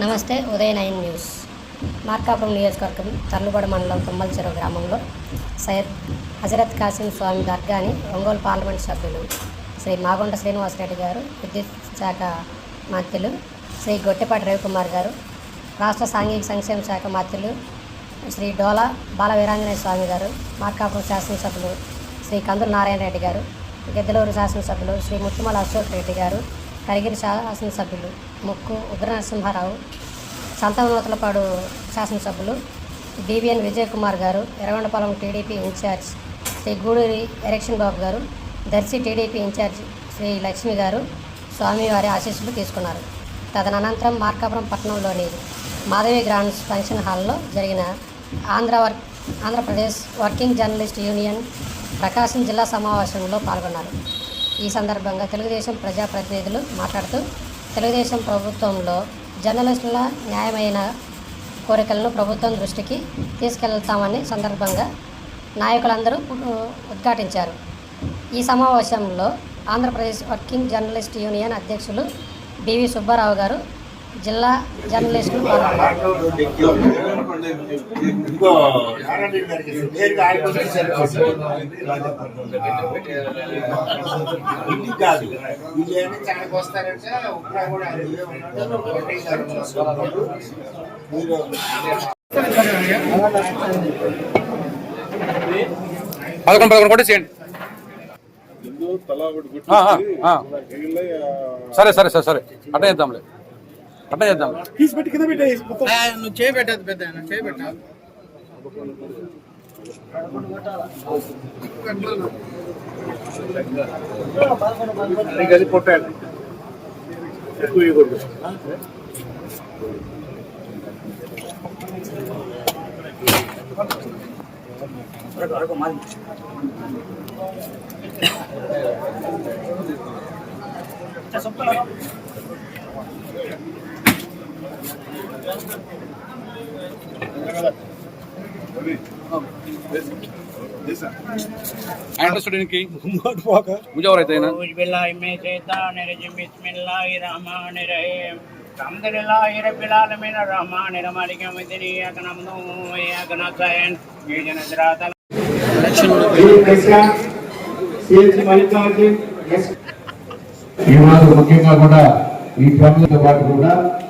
నమస్తే ఉదయ nine news. Markapuram నియోజకవర్గం తర్లుగొడ మండలం తుమ్మలచెరువు గ్రామంలో సయ్యద్ హజరత్ కాసిం స్వామి దర్గాని ఒంగోలు పార్లమెంట్ సభ్యులు శ్రీ మాగొండ శ్రీనివాసరెడ్డి గారు విద్యుత్ శాఖ మంత్రులు శ్రీ గొట్టెపాటి రవికుమార్ గారు రాష్ట్ర సాంఘిక సంక్షేమ శాఖ మంత్రులు శ్రీ డోలా బాల వీరాంజనేయ స్వామి గారు మార్కాపురం శాసనసభ్యులు శ్రీ కందుల నారాయణ రెడ్డి గారు గిద్దలూరు శాసనసభ్యులు శ్రీ ముత్తుమల అశోక్ రెడ్డి గారు కరిగిరి శాసనసభ్యులు ముక్కు ఉగ్ర నరసింహారావు శాసనసభ్యులు DVN Vijay Kumar garu Erragondapalem TDP in charge Shri Guduri Erixon Babu garu Darshi TDP in charge Shri Lakshmi garu స్వామివారి ఆశీస్సులు తీసుకున్నారు. తదనంతరం మార్కాపురం పట్టణంలోని మాధవి గ్రాండ్స్ ఫంక్షన్ హాల్లో జరిగిన Andhra work Andhra Pradesh working journalist union Prakasam జిల్లా సమావేశంలో పాల్గొన్నారు. ఈ సందర్భంగా తెలుగుదేశం ప్రజాప్రతినిధులు మాట్లాడుతూ తెలుగుదేశం ప్రభుత్వంలో జర్నలిస్టుల న్యాయమైన కోరికలను ప్రభుత్వం దృష్టికి తీసుకెళ్తామని సందర్భంగా నాయకులందరూ ఉద్ఘాటించారు. ఈ సమావేశంలో ఆంధ్రప్రదేశ్ వర్కింగ్ జర్నలిస్ట్ యూనియన్ అధ్యక్షులు బివి సుబ్బారావు గారు జిల్లా జర్నలిస్టులు పాల్గొన్నారు ఇంటికి కాదు వీళ్ళు వస్తారంటే కూడా. మీరు పదకొండు పదకొండు ఆ. మిగిలిన సరే సరే సరే సరే అట్ట చేద్దాంలే అట్ట చేద్దాం. తీసి పెట్టి కింద పెట్టేయి. మొత్తం. నువ్వు చేయబెట్టదు పెద్ద ఆయన చేయబెట్టాలి అది కొట్టాలి. ఎక్కువ ఇవ్వకూడదు. స్టూడెంట్కి ముజవర్ అయినా أعوذ بالله من الشيطان الرجيم بسم الله الرحمن الرحيم الحمد لله رب العالمين الرحمن الرحيم مالك يوم الدين إياك نعبد وإياك نستعين اهدنا الصراط ఈరోజు ముఖ్యంగా కూడా ఈ పనులతో పాటు కూడా సో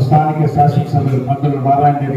స్థానిక శాసనసభ్యులు మంత్రులు నారాయణ రెడ్డి